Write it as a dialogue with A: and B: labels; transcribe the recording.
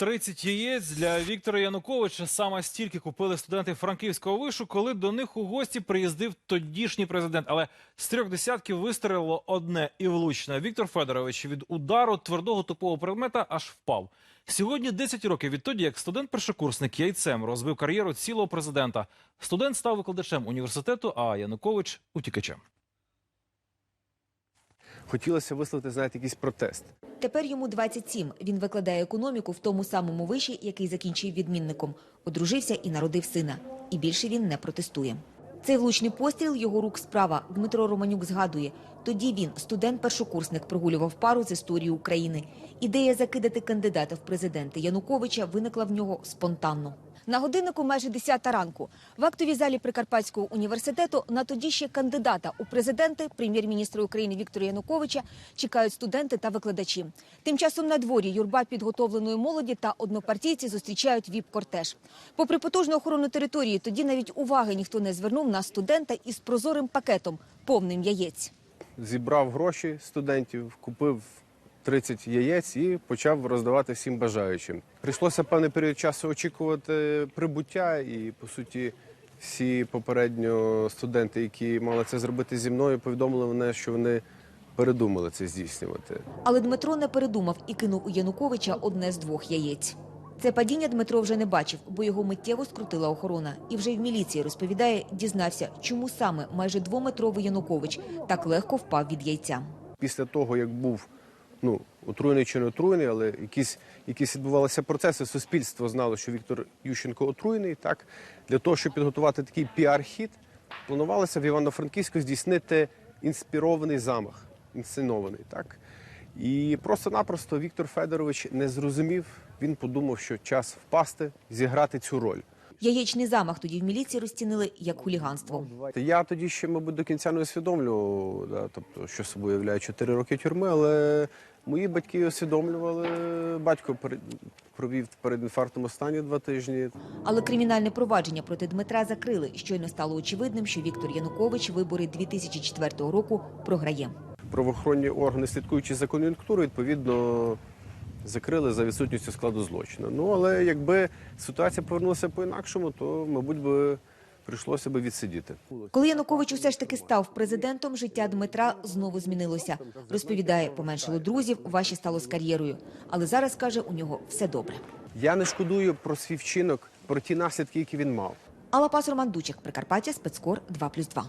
A: 30 яєць для Віктора Януковича саме стільки купили студенти франківського вишу, коли до них у гості приїздив тодішній президент. Але з трьох десятків вистрелило одне і влучне. Віктор Федорович від удару твердого тупого предмета аж впав. Сьогодні 10 років відтоді, як студент-першокурсник яйцем розбив кар'єру цілого президента. Студент став викладачем університету, а Янукович утікачем.
B: Хотілося висловити, знаєте, якийсь протест.
C: Тепер йому 27. Він викладає економіку в тому самому виші, який закінчив відмінником. Одружився і народив сина. І більше він не протестує. Цей влучний постріл його рук справа. Дмитро Романюк згадує. Тоді він, студент-першокурсник, прогулював пару з історії України. Ідея закидати кандидата в президенти Януковича виникла в нього спонтанно. На годиннику майже 10 ранку. В актовій залі Прикарпатського університету на тоді ще кандидата у президенти, прем'єр-міністра України Віктора Януковича, чекають студенти та викладачі. Тим часом на дворі юрба підготовленої молоді та однопартійці зустрічають віп-кортеж. Попри потужну охорону території, тоді навіть уваги ніхто не звернув на студента із прозорим пакетом, повним яєць.
B: Зібрав гроші студентів, купив 30 яєць і почав роздавати всім бажаючим. Прийшлося певний період часу очікувати прибуття, і по суті, всі попередньо студенти, які мали це зробити зі мною, повідомили мене, що вони передумали це здійснювати.
C: Але Дмитро не передумав і кинув у Януковича одне з двох яєць. Це падіння Дмитро вже не бачив, бо його миттєво скрутила охорона. І вже й в міліції розповідає, дізнався, чому саме майже двометровий Янукович так легко впав від яйця.
B: Після того, як був ну, отруєний чи не отруєний, але якісь, якісь відбувалися процеси, суспільство знало, що Віктор Ющенко отруєний. Так? Для того, щоб підготувати такий піар-хід, планувалося в Івано-Франківську здійснити інспірований замах, інсценований. Так? І просто-напросто Віктор Федорович не зрозумів, він подумав, що час впасти, зіграти цю роль.
C: Яєчний замах тоді в міліції розцінили як хуліганство.
B: Я тоді ще, мабуть, до кінця не усвідомлював, да, тобто, що собою являє 4 роки тюрми, але мої батьки усвідомлювали. Батько провів перед інфарктом останні два тижні.
C: Але кримінальне провадження проти Дмитра закрили. Щойно стало очевидним, що Віктор Янукович вибори 2004 року програє.
B: Правоохоронні органи, слідкуючи за кон'юнктурою, відповідно закрили за відсутністю складу злочину. Ну але якби ситуація повернулася по-інакшому, то, мабуть, би прийшлося би відсидіти.
C: Коли Янукович усе ж таки став президентом, життя Дмитра знову змінилося. Розповідає, поменшало друзів, важче стало з кар'єрою. Але зараз каже, у нього все добре.
B: Я не шкодую про свій вчинок, про ті наслідки, які він мав.
C: Алла Пас Роман Дучик, Прикарпаття, спецкор 2+,2.